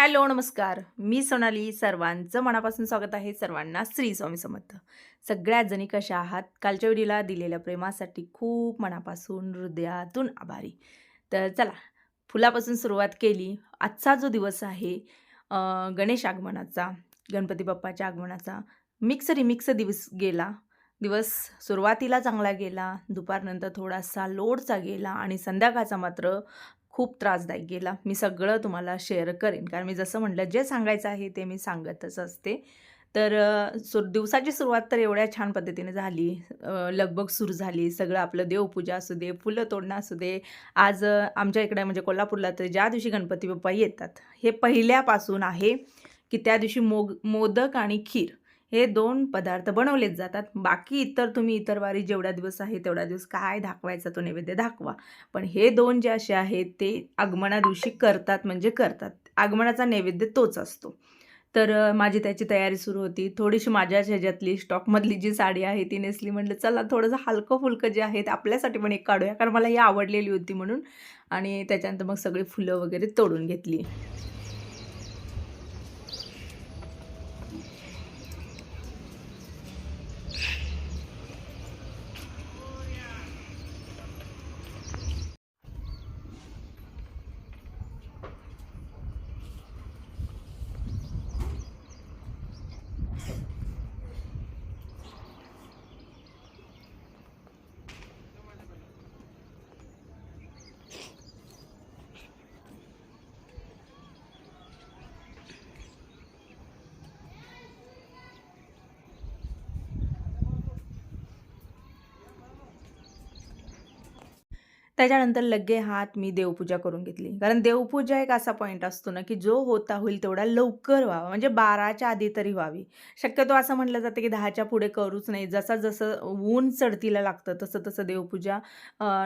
Hello नमस्कार. मी सोनाली. सर्वांचं मनापासून स्वागत आहे सर्वांना श्री स्वामी समर्थ. सगळ्या जणी कशा आहात? कालच्या व्हिडिओला दिलेल्या प्रेमासाठी खूप मनापासून हृदयातून आभारी. तर चला फुलापासून सुरुवात केली. आजचा जो दिवस आहे गणेश आगमनाचा गणपती बाप्पाच्या आगमनाचा मिक्स रिमिक्स दिवस गेला. दिवस सुरुवातीला चांगला गेला दुपारनंतर थोडासा लोडचा गेला आणि संध्याकाळचा मात्र खूप त्रासदायक गेला. मी सगळं तुम्हाला शेअर करेन. कारण मी जसं म्हटलं जे सांगायचं आहे ते मी सांगतच असते. तर सु दिवसाची सुरुवात तर एवढ्या छान पद्धतीने झाली. लगभग लगबग सुरू झाली. सगळं आपलं देवपूजा असू दे फुलं तोडणं असू दे. आज आमच्या इकडे म्हणजे कोल्हापूरला तर ज्या दिवशी गणपती बाप्पा येतात हे पहिल्यापासून आहे की त्या दिवशी मोग मोदक आणि खीर. हे दोन पदार्थ बनवलेच जातात. बाकी इतर तुम्ही इतर वारी जेवढा दिवस आहे तेवढा दिवस काय दाखवायचा तो नैवेद्य दाखवा पण हे दोन जे असे आहेत ते आगमना दिवशी करतात म्हणजे करतात. आगमनाचा नैवेद्य तोच असतो. तर माझी त्याची तयारी सुरू होती. थोडीशी माझ्याच ह्याच्यातली स्टॉकमधली जी साडी आहे ती नेसली. म्हटलं चला थोडंसं हलकं फुलकं जे आहे ते आपल्यासाठी पण एक काढूया कारण मला ही आवडलेली होती म्हणून. आणि त्याच्यानंतर मग सगळी फुलं वगैरे तोडून घेतली. त्याच्यानंतर लगे हात मी देवपूजा करून घेतली. कारण देवपूजा एक असा पॉईंट असतो ना की जो होता होईल तेवढा लवकर व्हावा. म्हणजे बाराच्या आधी तरी व्हावी. शक्यतो असं म्हटलं जातं की दहाच्या पुढे करूच नाही. जसं जसं ऊन चढतीला लागतं तसं तसं देवपूजा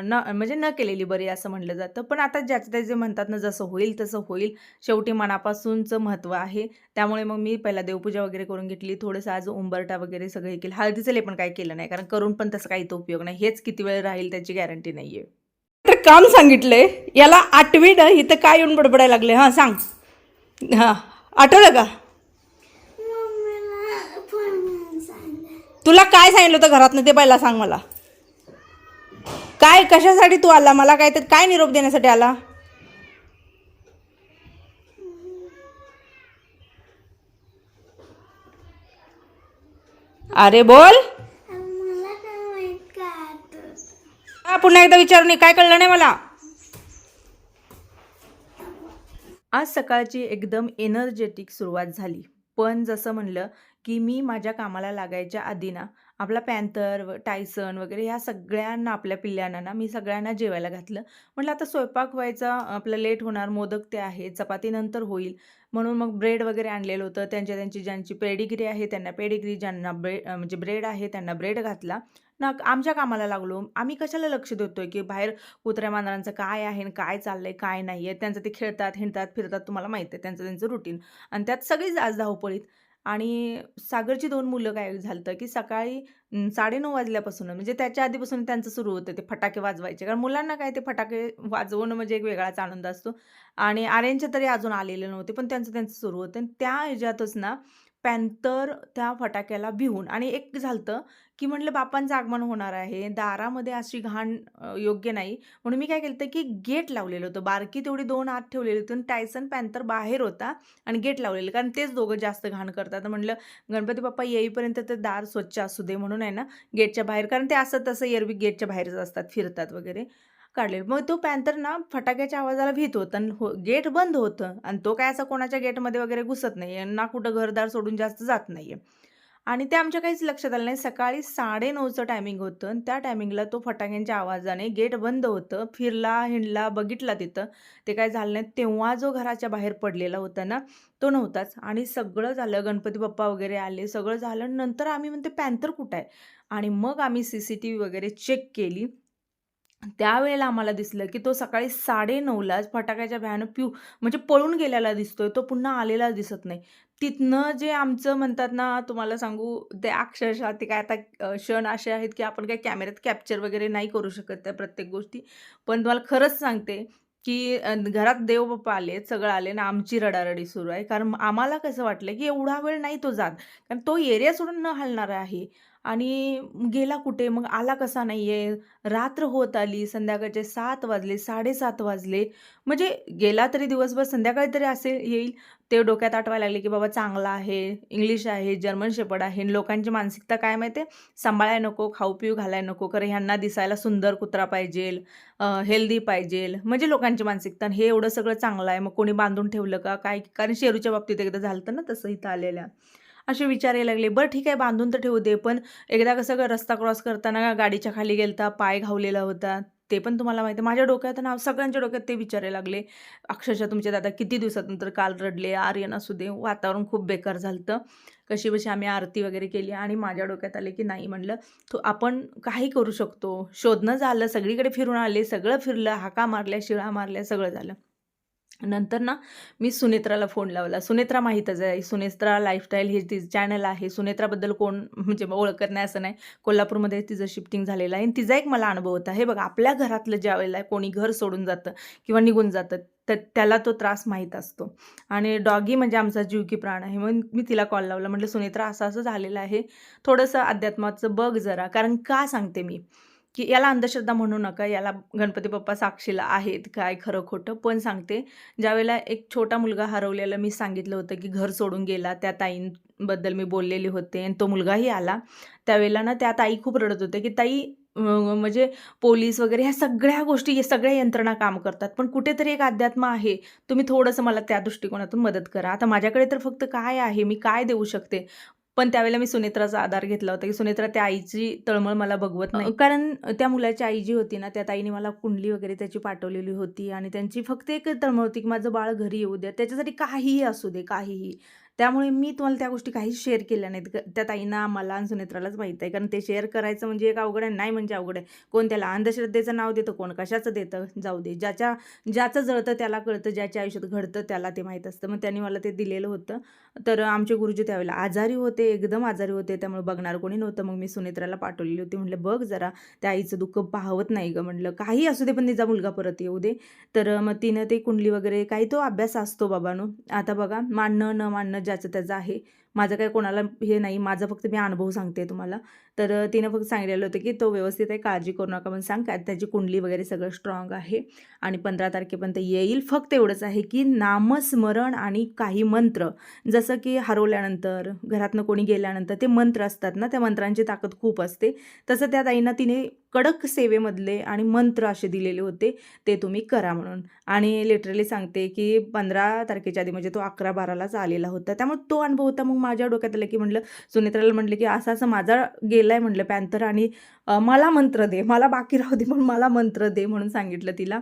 न म्हणजे न केलेली बरी असं म्हटलं जातं. पण आता ज्याचं त्याचे म्हणतात ना जसं होईल तसं होईल. शेवटी मनापासूनचं महत्त्व आहे. त्यामुळे मग मी पहिला देवपूजा वगैरे करून घेतली. थोडंसं आज उंबरटा वगैरे सगळं हे केलं. हळदीचं लेपण काही केलं नाही. कारण करून पण तसं काही तो उपयोग नाही. हेच किती वेळ राहील त्याची गॅरंटी नाही आहे काम सांगितलंय याला आठवी ना इथं काय येऊन बडबडायला लागले? हां सांग. हां आठवलं का? तुला काय सांगितलं होतं घरातनं ते पहिला सांग मला. काय कशासाठी तू आला? मला काय तर काय निरोप देण्यासाठी आला? अरे बोल मला काय माहीत काय आठवत हा, पुन्हा एकदा विचार नाही काय कळलं नाही मला? आज सकाळची एकदम एनर्जेटिक सुरुवात झाली. पण जसं म्हणलं की मी माझ्या कामाला लागायच्या आधी ना आपला पॅन्थर व टायसन वगैरे ह्या सगळ्यांना आपल्या पिल्ल्यांना ना मी सगळ्यांना जेवायला घातलं. म्हटलं आता स्वयंपाक व्हायचा आपलं लेट होणार मोदक ते आहे चपाती नंतर होईल. म्हणून मग ब्रेड वगैरे आणलेलं होतं. त्यांच्या त्यांची ज्यांची पेडिग्री आहे त्यांना पेडिग्री ज्यांना ब्रेड म्हणजे ब्रेड आहे त्यांना ब्रेड घातला. ना आमच्या कामाला लागलो. आम्ही कशाला लक्ष देतोय की बाहेर कुत्र्या मांजरांचं काय आहे काय काय चाललंय काय नाही आहे त्यांचं ते खेळतात हिंडतात फिरतात तुम्हाला माहिती आहे त्यांचं त्यांचं रुटीन आणि त्यात सगळीच आज धावपळीत. आणि सागरची दोन मुलं काय झालं की सकाळी साडे साडेनऊ वाजल्यापासून म्हणजे त्याच्या आधीपासून त्यांचं सुरू होतं ते फटाके वाजवायचे. कारण मुलांना काय ते फटाके वाजवणं म्हणजे एक वेगळाच आनंद असतो. आणि आर्यांचे तरी अजून आलेले नव्हते पण त्यांचं त्यांचं सुरू होतं. आणि त्या ह्याच्यातच ना पॅन्थर त्या फटाक्याला भिवून आणि एक झालं की म्हटलं बापांचं आगमन होणार आहे. दारामध्ये अशी घाण योग्य नाही. म्हणून मी काय केलं होतं की गेट लावलेलं होतं. बारकी तेवढी दोन आत ठेवलेली होती. आणि टायसन पॅन्थर बाहेर होता आणि गेट लावलेलं. कारण तेच दोघं जास्त घाण करतात. म्हणलं म्हटलं गणपती बाप्पा येईपर्यंत ते दार स्वच्छ असू दे म्हणून आहे ना गेटच्या बाहेर. कारण ते असं तसं एरवी गेटच्या बाहेरच असतात. फिरतात वगैरे. काढले मग तो पॅन्थर ना फटाक्याच्या आवाजाला भीत होता आणि हो गेट बंद होतं आणि तो काय असा कोणाच्या गेटमध्ये वगैरे घुसत नाही ना कुठं घरदार सोडून जास्त जात नाही आणि ते आमच्या काहीच लक्षात आलं नाही. सकाळी साडेनऊचं टायमिंग होतं आणि त्या टायमिंगला तो फटाक्यांच्या आवाजाने गेट बंद होतं फिरला हिंडला बघितला तिथं. ते काय झालं नाही. तेव्हा जो घराच्या बाहेर पडलेला होता ना तो नव्हताच. आणि सगळं झालं. गणपती बाप्पा वगैरे आले. सगळं झालं. नंतर आम्ही म्हणते पॅन्थर कुठं आहे? आणि मग आम्ही सी सी टी व्ही वगैरे चेक केली. त्यावेळेला आम्हाला दिसलं की तो सकाळी साडेनऊलाच फटाक्याच्या भ्यानं पिऊ म्हणजे पळून गेलेला दिसतोय तो पुन्हा आलेला दिसत नाही तिथनं जे आमचं म्हणतात ना तुम्हाला सांगू ते अक्षरशः ते काय आता क्षण असे आहेत की आपण काय कॅमेऱ्यात कॅप्चर वगैरे नाही करू शकत त्या प्रत्येक गोष्टी पण तुम्हाला खरंच सांगते की घरात देवबाप्पा आले, सगळं आले ना आमची रडारडी सुरू आहे. कारण आम्हाला कसं वाटलं, की एवढा वेळ नाही तो जात. कारण तो एरिया सोडून न हलणार आहे आणि गेला कुठे? मग आला कसा नाही आहे रात्र होत आली, संध्याकाळचे सात वाजले, 7:30 वाजले. म्हणजे गेला तरी दिवसभर, संध्याकाळी तरी असे येईल. ते डोक्यात आठवायला लागले, की बाबा चांगला आहे, इंग्लिश आहे, जर्मन शेपड आहे. लोकांची मानसिकता काय माहिती आहे? सांभाळायला नको, खाऊ-पिऊ घालायला नको, कारण ह्यांना दिसायला सुंदर कुत्रा पाहिजेल, हेल्दी पाहिजेल. म्हणजे लोकांची मानसिकता. हे एवढं सगळं चांगलं आहे, मग कोणी बांधून ठेवलं का? काय? कारण शेरूच्या बाबतीत एकदा झालं तर ना तसं इथं आलेल्या. असे विचार यायला लागले. बरं ठीक आहे, बांधून तर ठेवू दे. पण एकदा कसं रस्ता क्रॉस करताना गाडीच्या खाली गेलता पाय घावलेला होता. ते पण तुम्हाला माहिती आहे. माझ्या डोक्यात ना सगळ्यांच्या डोक्यात ते विचारायला लागले. अक्षरशः तुमचे दादा किती दिवसानंतर काल रडले. आर्यन असू दे, वातावरण खूप बेकार झालं कशी कशीबशी आम्ही आरती वगैरे केली आणि माझ्या डोक्यात आले, की नाही म्हणलं, तो आपण काही करू शकतो. शोधणं झालं, सगळीकडे फिरून आले, सगळं फिरलं, हाका मारल्या, शिळा मारल्या, सगळं झालं. नंतर ना मी सुनेत्राला फोन लावला. सुनेत्रा माहीतच आहे. सुनेत्रा लाईफस्टाईल हे तिचं चॅनल आहे. सुनेत्राबद्दल कोण म्हणजे ओळखत नाही असं नाही. कोल्हापूरमध्ये तिचं शिफ्टिंग झालेलं आहे आणि तिचा एक मला अनुभव होता. हे बघा, आपल्या घरातलं ज्या वेळेला कोणी घर सोडून जातं किंवा निघून जातं, तर त्याला तो त्रास माहीत असतो. आणि डॉगी म्हणजे आमचा जीव की प्राण आहे. म्हणून मी तिला कॉल लावला. म्हटलं, "सुनेत्रा, असं-असं झालेलं आहे. थोडंसं अध्यात्माचं बघ जरा." कारण का सांगते मी, की याला अंधश्रद्धा म्हणू नका. याला गणपती बाप्पा साक्षीला आहेत, काय खरं-खोटं. पण सांगते, ज्यावेळेला एक छोटा मुलगा हरवलेला मी सांगितलं होतं, की घर सोडून गेला. त्या ताईंबद्दल मी बोललेले होते आणि तो मुलगाही आला. त्यावेळेला ना त्या ताई खूप रडत होते की ताई म्हणजे पोलीस वगैरे ह्या सगळ्या गोष्टी, सगळ्या यंत्रणा काम करतात. पण कुठेतरी एक अध्यात्म आहे. तुम्ही थोडंसं मला त्या दृष्टिकोनातून मदत करा. आता माझ्याकडे तर फक्त काय आहे? मी काय देऊ शकते? पण त्यावेळेला मी सुनेत्राचा आधार घेतला होता, की सुनेत्रा त्या आईची तळमळ मला बघवत नाही. कारण त्या मुलाची आई जी होती ना, त्या ताईने मला कुंडली वगैरे त्याची पाठवलेली होती आणि त्यांची फक्त एकच तळमळ होती, की माझं बाळ घरी येऊ द्या. त्याच्यासाठी काहीही असू दे, काहीही. त्यामुळे मी तुम्हाला त्या गोष्टी काहीच शेअर केल्या नाहीत. त्या ताईंना, मला आणि सुनेत्रालाच माहीत आहे. कारण ते शेअर करायचं म्हणजे एक अवघड आहे, नाही म्हणजे अवघड आहे. कोण त्याला अंधश्रद्धेचं नाव देतं, कोण कशाचं देतं, जाऊ दे. ज्याच्या ज्याचं जळतं त्याला कळतं, ज्याच्या आयुष्यात घडतं त्याला ते माहीत असतं. मग त्यांनी मला ते दिलेलं होतं. तर आमचे गुरुजी त्यावेळेला आजारी होते, एकदम आजारी होते. त्यामुळे बघणार कोणी नव्हतं. मग मी सुनेत्राला पाठवलेली होती. म्हटलं, "बघ जरा, त्या आईचं दुःख पाहवत नाही गं." म्हटलं, "काही असू दे, पण तिचा मुलगा परत येऊ दे." तर मग तिनं ते कुंडली वगैरे काही तो अभ्यास असतो बाबानो आता बघा, मानणं न मानणं ज्याचं त्याचं आहे. माझं काही कोणाला हे नाही. माझा फक्त मी अनुभव सांगते तुम्हाला. तर तिनं फक्त सांगितलेलं होतं, की तो व्यवस्थित आहे, काळजी करू नका म्हणून सांग. काय त्याची कुंडली वगैरे सगळं स्ट्राँग आहे आणि 15 तारखेपर्यंत येईल. फक्त एवढंच आहे, की नामस्मरण आणि काही मंत्र, जसं की हरवल्यानंतर, घरातनं कोणी गेल्यानंतर ते मंत्र असतात ना, त्या मंत्रांची ताकद खूप असते. तसं त्या ताईंना तिने कडक सेवेमधले आणि मंत्र असे दिलेले होते, ते तुम्ही करा म्हणून. आणि लिटरली सांगते, की 15 तारखेच्या आधी म्हणजे तो 11-12लाच आलेला होता. त्यामुळे तो अनुभव होता. मग माझ्या डोक्यात आलं, की म्हटलं सुनेत्राला म्हटलं, की असं-असं माझा गेलाय म्हटलं पॅन्थर आणि मला मंत्र दे. मला बाकी राहू दे, पण मला मंत्र दे म्हणून सांगितलं तिला.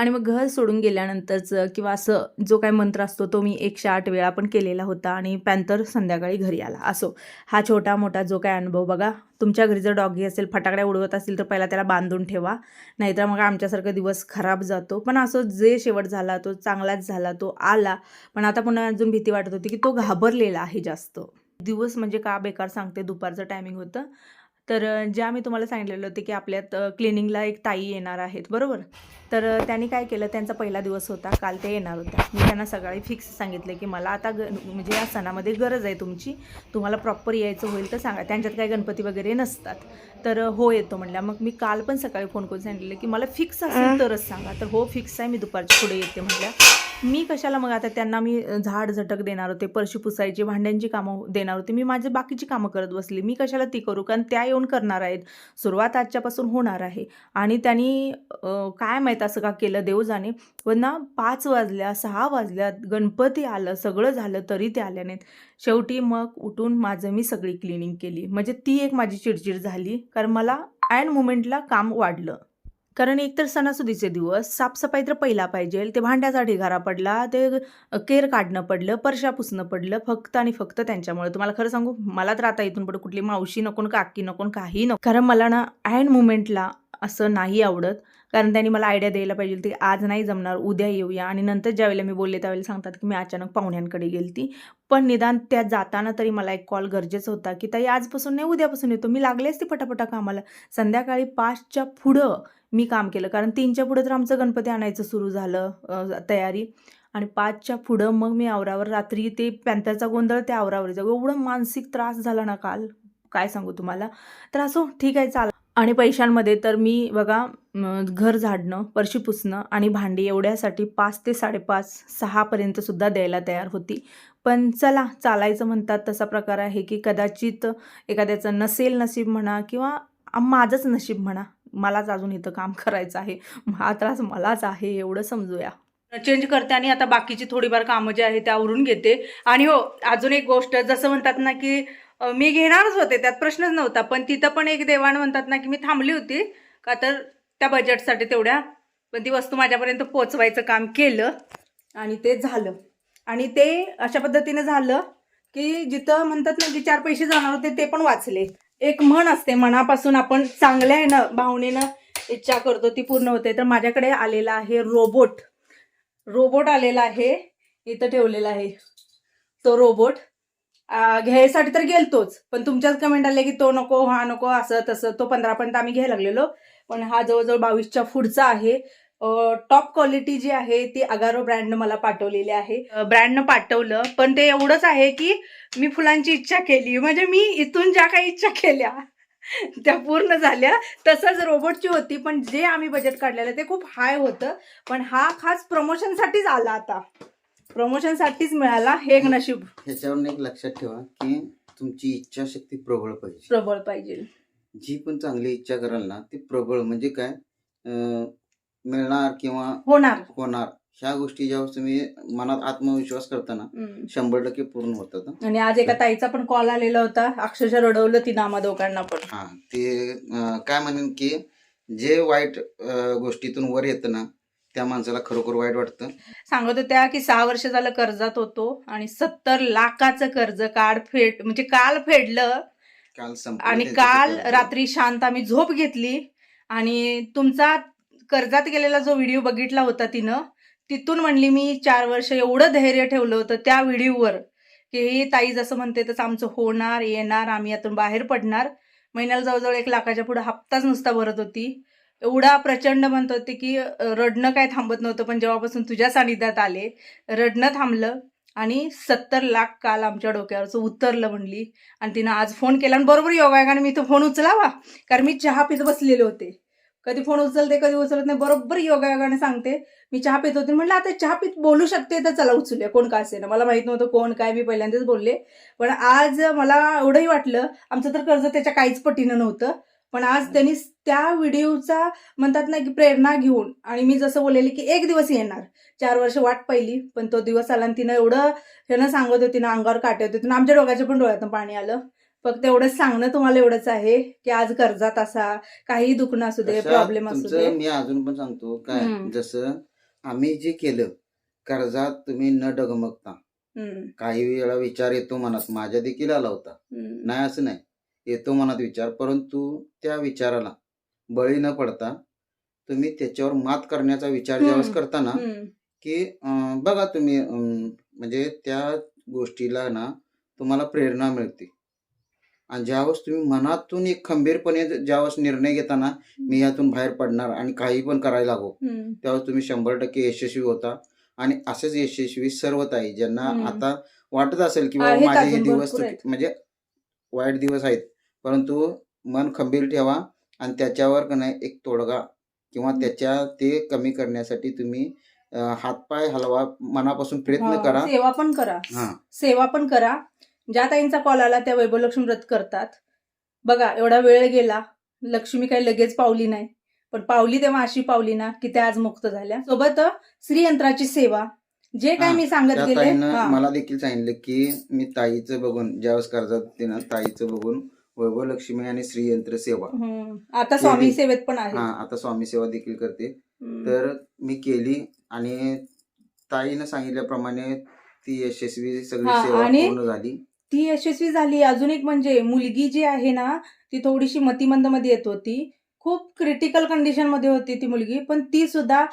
आणि मग घर सोडून गेल्यानंतरचं किंवा असं जो काही मंत्र असतो, तो मी 108 वेळा पण केलेला होता आणि पॅन्थर संध्याकाळी घरी आला. असो, हा छोटा-मोठा जो काही अनुभव बघा, तुमच्या घरी जर डॉगी असेल, फटाकड्या उडवत असेल तर पहिला त्याला बांधून ठेवा. नाहीतर मग आमच्यासारखा दिवस खराब जातो. पण असो, जे शेवट झाला तो चांगलाच झाला, तो आला. पण आता पुन्हा अजून भीती वाटत होती, की तो घाबरलेला आहे जास्त. दिवस म्हणजे का बेकार सांगते, दुपारचं टायमिंग होतं. तर ज्या मी तुम्हाला सांगितलेलं होतं की आपल्यात क्लिनिंगला एक ताई येणार आहेत बरोबर? तर त्यांनी काय केलं त्यांचा पहिला दिवस होता काल ते येणार होत्या. मी त्यांना सकाळी फिक्स सांगितलं की मला आता ग म्हणजे या सणामध्ये गरज आहे तुमची. तुम्हाला प्रॉपर यायचं होईल तर सांगा. त्यांच्यात काही गणपती वगैरे नसतात. तर हो येतो म्हणल्या. मग मी काल पण सकाळी फोन करून सांगितलं की मला फिक्स असेल तरच सांगा. तर हो फिक्स आहे मी दुपारच्या पुढे येते म्हटल्या मी कशाला मग आता त्यांना मी झाड झटक देणार होते परशी पुसायची भांड्यांची कामं देणार होते मी माझी बाकीची कामं करत बसली. मी कशाला ती करू? कारण त्या येऊन करणार आहेत. सुरुवात आजच्यापासून होणार आहे. आणि त्यांनी काय माहीत असं का केलं देव जाणे पण ना पाच वाजल्या सहा वाजल्या गणपती आलं सगळं झालं तरी ते आल्या नाहीत. शेवटी मग उठून माझं मी सगळी क्लिनिंग केली. म्हणजे ती एक माझी चिडचिड झाली. कारण मला ॲन मुमेंटला काम वाढलं. कारण एकतर सणासुदीचे दिवस साफसफाई तर पहिला पाहिजे. ते भांड्याचा ढिगारा पडला ते केर काढणं पडलं परशा पुसणं पडलं फक्त आणि फक्त त्यांच्यामुळे. तुम्हाला खरं सांगू मला तर आता इथून पुढे कुठली मावशी नको काकी नको काही नको. कारण मला ना ॲन मुमेंटला असं नाही आवडत. कारण त्यांनी मला आयडिया द्यायला पाहिजे होती आज नाही जमणार उद्या येऊया. आणि नंतर ज्यावेळेला मी बोलले त्यावेळेला सांगतात की मी अचानक पाहुण्यांकडे गेलती. पण निदान त्या जाताना तरी मला एक कॉल गरजेचा होता की ताई आजपासून नाही उद्यापासून येतो. मी लागले असते पटापटा कामाला. संध्याकाळी पाचच्या पुढं मी काम केलं. कारण तीनच्या पुढं तर आमचं गणपती आणायचं सुरू झालं तयारी. आणि पाचच्या पुढं मग मी आवरावर रात्री ते पॅन्थरचा गोंधळ त्या आवरावर जाऊ. एवढं मानसिक त्रास झाला ना काल? काय सांगू तुम्हाला? तर असो ठीक आहे चाल आणि पैशांमध्ये तर मी बघा घर झाडणं परशी पुसणं आणि भांडी एवढ्यासाठी पाच ते साडेपाच सहापर्यंत सुद्धा द्यायला तयार होती. पण चला चालायचं म्हणतात तसा प्रकार आहे की कदाचित एखाद्याचं नसेल नशीब म्हणा किंवा माझंच नशीब म्हणा मलाच अजून इथं काम करायचं आहे हा त्रास मलाच आहे एवढं समजूया. चेंज करते आणि आता बाकीची थोडीफार कामं जी आहे त्या आवरून घेते. आणि हो अजून एक गोष्ट जसं म्हणतात ना की मी घेणारच होते त्यात प्रश्नच नव्हता. पण तिथं पण एक देवाण म्हणतात ना की मी थांबली होती. का तर त्या बजेटसाठी तेवढ्या पण ती वस्तू माझ्यापर्यंत पोचवायचं काम केलं आणि ते झालं. आणि ते अशा पद्धतीने झालं की जिथं म्हणतात ना की चार पैसे जाणार होते ते पण वाचले. एक म्हण असते मनापासून आपण चांगल्या आहे ना भावनेनं इच्छा करतो ती पूर्ण होते. तर माझ्याकडे आलेला आहे रोबोट रोबोट आलेला आहे इथं ठेवलेला आहे. तो रोबोट घ्यायसाठी तर गेलतोच. पण तुमच्याच कमेंट आले की तो नको हा नको असं तसं. तो पंधरापर्यंत आम्ही घ्यायला लागलेलो. पण हा जवळजवळ बावीसच्या पुढचा आहे. टॉप क्वालिटी जी आहे ती अगारो ब्रँडनं मला पाठवलेली आहे. ब्रँडनं पाठवलं पण ते एवढंच आहे की मी फुलांची इच्छा केली. म्हणजे मी इथून ज्या काही इच्छा केल्या त्या पूर्ण झाल्या. तसंच रोबोटची होती पण जे आम्ही बजेट काढलेलं ते खूप हाय होतं. पण हा खास प्रमोशनसाठीच आला आता. प्रमोशनसाठीच मिळाला हे एक नशीब. ह्याच्यावरून एक लक्षात ठेवा की तुमची इच्छाशक्ती प्रबळ पाहिजे. प्रबळ पाहिजे. जी पण चांगली इच्छा कराल ना ती प्रबळ म्हणजे काय? अं, मिळणार किंवा होणार. होणार. ह्या गोष्टी ज्यावेळेस तुम्ही मनात आत्मविश्वास करताना हम्म. शंभर टक्के पूर्ण होतात हं. आणि आज एका ताईचा पण कॉल आलेला होता. अक्षरशः रडवलं तिनं आम्हा दोघांना पण. हा ते अं, काय म्हणेन की जे वाईट अं, गोष्टीतून वर येतं ना त्या माणसाला खरोखर वाईट वाटतं. सांगत होत्या की सहा वर्ष झालं कर्जात होतो आणि सत्तर लाखाचं कर्ज काढ फेड म्हणजे काल फेडलं काल संपलं आणि त्यांचं काल कर्ज. रात्री शांत आम्ही झोप घेतली आणि तुमचा कर्जात गेलेला जो व्हिडिओ बघितला होता तिनं तिथून म्हणली मी चार वर्ष एवढं धैर्य ठेवलं होतं त्या व्हिडिओवर की ही ताई जसं म्हणते तसं आमचं होणार येणार आम्ही यातून बाहेर पडणार. महिन्याला जवळजवळ एक लाखाच्या पुढे हप्ताच नुसता भरत होती. एवढा प्रचंड म्हणत होते की रडणं काय थांबत नव्हतं पण जेव्हापासून तुझ्या सानिध्यात आले रडणं थांबलं आणि सत्तर लाख काल आमच्या डोक्यावरचं उतरलं म्हणली आणि तिनं आज फोन केला आणि बरोबर योगायोगाने मी तो फोन उचलावा कारण मी चहा पित बसलेले होते. कधी फोन उचलते कधी उचलत नाही बरोबर योगायोगाने सांगते मी चहा पित होते. म्हटलं आता चहा पित बोलू शकते तर चला उचलूया कोण का असे ना मला माहीत नव्हतं कोण काय मी पहिल्यांदाच बोलले. पण आज मला एवढंही वाटलं आमचं तर कर्ज त्याच्या काहीच पटीनं नव्हतं पण आज त्यांनी त्या व्हिडिओचा म्हणतात ना की प्रेरणा घेऊन आणि मी जसं बोललेली की एक दिवस येणार. चार वर्ष वाट पाहिली पण तो दिवस आला आणि तिनं एवढं ह्यानं सांगत होती ना अंगावर काटे होते. तिनं आमच्या डोक्याच्या पण डोळ्यातून पाणी आलं. फक्त एवढंच सांगणं तुम्हाला एवढंच आहे की आज कर्जात असा काही दुखणं असू दे प्रॉब्लेम असू दे. मी अजून पण सांगतो काय. जसं आम्ही जे केलं कर्जात तुम्ही न डगमगता. काही वेळा विचार येतो मनात माझ्या देखील आला होता. नाही असं नाही. येतो मनात विचार परंतु त्या विचाराला बळी न पडता तुम्ही त्याच्यावर मात करण्याचा विचार. ज्यावेळेस करता ना हम्म, की बघा तुम्ही म्हणजे त्या गोष्टीला ना तुम्हाला प्रेरणा मिळते आणि ज्यावेळेस तुम्ही मनातून एक खंबीरपणे ज्यावेळेस निर्णय घेताना मी यातून बाहेर पडणार आणि काही पण करायला लागो हम्म. त्यावेळेस तुम्ही शंभर टक्के यशस्वी होता आणि असेच यशस्वी सर्व ताई ज्यांना. आता वाटत असेल की माझे हे दिवस. म्हणजे वाईट दिवस आहेत परंतु मन खंबीर ठेवा आणि त्याच्यावर का नाही एक तोडगा किंवा त्याच्या ते कमी करण्यासाठी तुम्ही हातपाय हलवा मनापासून प्रयत्न करा. सेवा पण करा. हा. सेवा पण करा. ज्या ताईंचा कॉल आला त्या वैभवलक्ष्मी व्रत करतात. बघा एवढा वेळ गेला. लक्ष्मी काही लगेच पावली नाही. पण पावली तेव्हा अशी पावली ना की त्या आज मुक्त झाल्या. सोबत श्रीयंत्राची सेवा. जे काय मी सांगत गेले. मला देखील सांगितलं की मी ताईचं बघून ज्यावेळेस कर्जात ताईचं बघून वैभव लक्ष्मी आणि श्रीयंत्र सेवा हम्म. आता स्वामी. सेवेत पण आहे हा आता स्वामी सेवा देखील करते. तर मी केली आणि ताईनं सांगितल्याप्रमाणे ती यशस्वी सगळी सेवा पूर्ण झाली ती यशस्वी झाली अजून एक म्हणजे मुलगी जी आहे ना ती थोडीशी मतिमंदमध्ये येत होती खूप क्रिटिकल कंडिशनमध्ये होती ती मुलगी. पण ती सुद्धा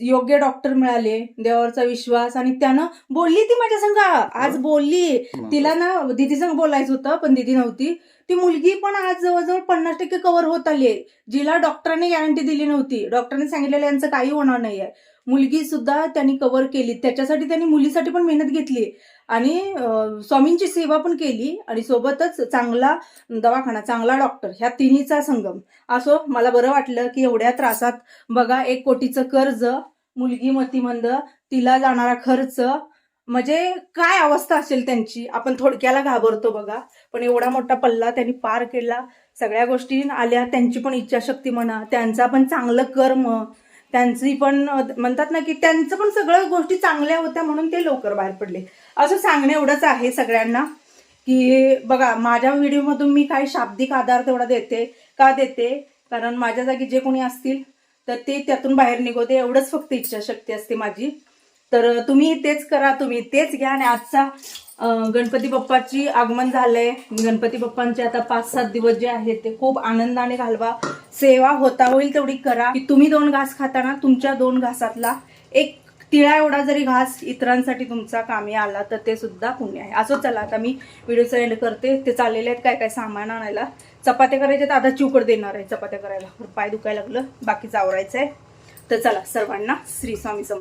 योग्य डॉक्टर मिळाले. देवावरचा विश्वास आणि त्यानं बोलली ती माझ्या संग. आज बोलली. तिला ना दिदी संग बोलायचं होतं पण दिदी नव्हती. ती मुलगी पण आज जवळजवळ पन्नास टक्के कव्हर होत आली आहे. जिला डॉक्टरांनी गॅरंटी दिली नव्हती. डॉक्टरांनी सांगितलेलं यांचं काही होणार नाहीये. मुलगी सुद्धा त्यांनी कव्हर केली. त्याच्यासाठी त्यांनी मुलीसाठी पण मेहनत घेतली. आणि स्वामींची सेवा पण केली आणि सोबतच चांगला दवाखाना चांगला डॉक्टर ह्या तिन्हीचा संगम. असो मला बरं वाटलं की एवढ्या त्रासात बघा एक कोटीचं कर्ज मुलगी मतिमंद तिला जाणारा खर्च म्हणजे काय अवस्था असेल त्यांची? आपण थोडक्याला घाबरतो बघा. पण एवढा मोठा पल्ला त्यांनी पार केला. सगळ्या गोष्टी आल्या. त्यांची पण इच्छाशक्ती म्हणा त्यांचा पण चांगलं कर्म त्यांची पण म्हणतात ना की त्यांचं पण सगळ्या गोष्टी चांगल्या होत्या म्हणून ते लवकर बाहेर पडले. असं सांगणं एवढंच आहे सगळ्यांना की बघा माझ्या व्हिडिओमधून मी काही शाब्दिक आधार तेवढा देते का देते? कारण माझ्या जागी जे कोणी असतील तर ते त्यातून बाहेर निघवते एवढंच फक्त इच्छाशक्ती असते माझी. तर तुम्ही तेच करा तुम्ही तेच घ्या. आणि आजचा गणपती बाप्पाची आगमन झालंय. गणपती बाप्पांचे आता पाच सात दिवस जे आहेत ते खूप आनंदाने घालवा. सेवा होता होईल तेवढी करा. की तुम्ही दोन घास खाताना तुमच्या दोन घासातला एक तिळा एवढा जरी घास इतरांसाठी तुमचा कामी आला तर ते सुद्धा पुण्य आहे. असं चला आता मी व्हिडिओचं एंड करते. ते चाललेले आहेत काय काय सामान आणायला. चपात्या करायच्या तर आता चिवकड देणार आहे चपात्या करायला. पाय दुखायला लागलं बाकीचं आवरायचं आहे तर चला सर्वांना श्री स्वामी समर्थ.